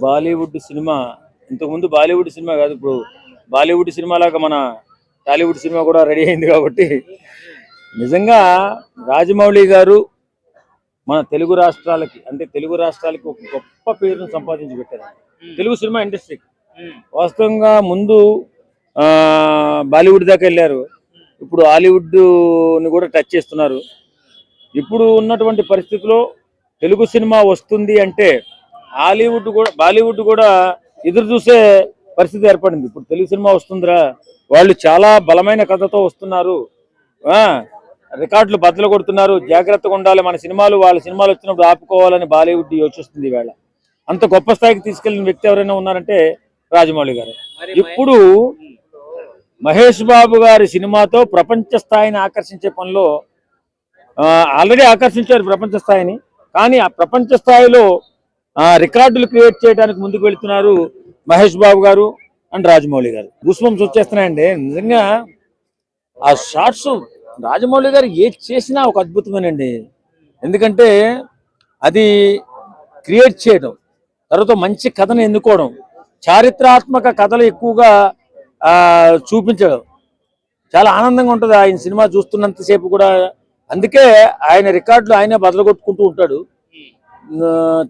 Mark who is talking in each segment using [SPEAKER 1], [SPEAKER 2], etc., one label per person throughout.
[SPEAKER 1] Bollywood cinema ఇంతకుముందు Bollywood cinema కాదు ఇప్పుడు బాలీవుడ్ సినిమా లాగా మన టాలీవుడ్ సినిమా కూడా రెడీ అయింది కాబట్టి నిజంగా రాజమౌళి గారు మన తెలుగు రాష్ట్రాలకి అంటే తెలుగు రాష్ట్రాలకి ఒక గొప్ప పేరును సంపాదించి పెట్టారు. తెలుగు సినిమా ఇండస్ట్రీకి వాస్తవంగా ముందు ఆ, బాలీవుడ్ దాకా వెళ్ళారు. ఇప్పుడు హాలీవుడ్ని కూడా టచ్ చేస్తున్నారు. ఇప్పుడు ఉన్నటువంటి పరిస్థితిలో తెలుగు సినిమా వస్తుంది అంటే హాలీవుడ్ కూడా బాలీవుడ్ కూడా ఎదురు చూసే పరిస్థితి ఏర్పడింది. ఇప్పుడు తెలుగు సినిమా వస్తుందిరా. వాళ్ళు చాలా బలమైన కథతో వస్తున్నారు. ఆ రికార్డులు బద్దలు కొడుతున్నారు. జాగ్రత్తగా ఉండాలి. మన సినిమాలు వాళ్ళ సినిమాలు వచ్చినప్పుడు ఆపుకోవాలని బాలీవుడ్ యోచిస్తుంది ఈవేళ. అంత గొప్ప స్థాయికి తీసుకెళ్ళిన వ్యక్తి ఎవరైనా ఉన్నారంటే రాజమౌళి గారు. ఇప్పుడు మహేష్ బాబు గారి సినిమాతో ప్రపంచ స్థాయిని ఆకర్షించే పనిలో ఆల్రెడీ ఆకర్షించారు ప్రపంచ స్థాయిని. కానీ ఆ ప్రపంచ స్థాయిలో రికార్డులు క్రియేట్ చేయడానికి ముందుకు వెళుతున్నారు మహేష్ బాబు గారు అండ్ రాజమౌళి గారు. గుస్బంస్ వచ్చేస్తున్నాయండి. నిజంగా ఆ షార్ట్స్ రాజమౌళి గారు ఏది చేసినా ఒక అద్భుతమేనండి. ఎందుకంటే అది క్రియేట్ చేయడం తర్వాత మంచి కథను ఎన్నుకోవడం చారిత్రాత్మక కథలు ఎక్కువగా చూపించడం చాలా ఆనందంగా ఉంటుంది. ఆయన సినిమా చూస్తున్నంతసేపు కూడా. అందుకే ఆయన రికార్డులు ఆయనే బదలగొట్టుకుంటూ ఉంటాడు.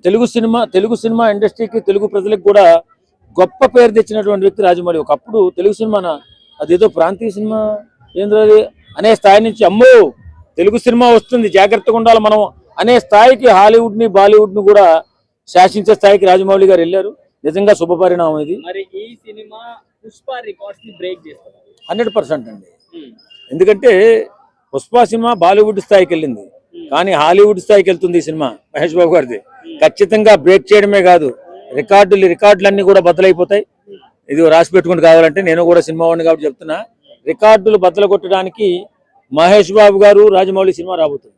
[SPEAKER 1] తెలుగు సినిమా తెలుగు సినిమా ఇండస్ట్రీకి తెలుగు ప్రజలకు కూడా గొప్ప పేరు తెచ్చినటువంటి వ్యక్తి రాజమౌళి. ఒకప్పుడు తెలుగు సినిమా అదేదో ప్రాంతీయ సినిమా ఏంద్రది? అనే స్థాయి నుంచి అమ్మో తెలుగు సినిమా వస్తుంది జాగ్రత్తగా ఉండాలి మనం అనే స్థాయికి హాలీవుడ్ని బాలీవుడ్ని కూడా శాసించే స్థాయికి రాజమౌళి గారు వెళ్ళారు. నిజంగా శుభపరిణామం ఇది.
[SPEAKER 2] మరి ఈ సినిమా పుష్ప రికార్డ్స్ని బ్రేక్ చేస్తారు
[SPEAKER 1] హండ్రెడ్ పర్సెంట్ అండి. ఎందుకంటే పుష్ప సినిమా బాలీవుడ్ స్థాయికి వెళ్ళింది. కానీ హాలీవుడ్ స్థాయికి వెళ్తుంది ఈ సినిమా మహేష్ బాబు గారిది. ఖచ్చితంగా బ్రేక్ చేయడమే కాదు రికార్డులు రికార్డులన్నీ కూడా బద్దలైపోతాయి. ఇది రాసి పెట్టుకుంటూ కావాలంటే నేను కూడా సినిమా వాడిని కాబట్టి చెప్తున్నా. రికార్డులు బద్దలు కొట్టడానికి మహేష్ బాబు గారు రాజమౌళి సినిమా రాబోతుంది.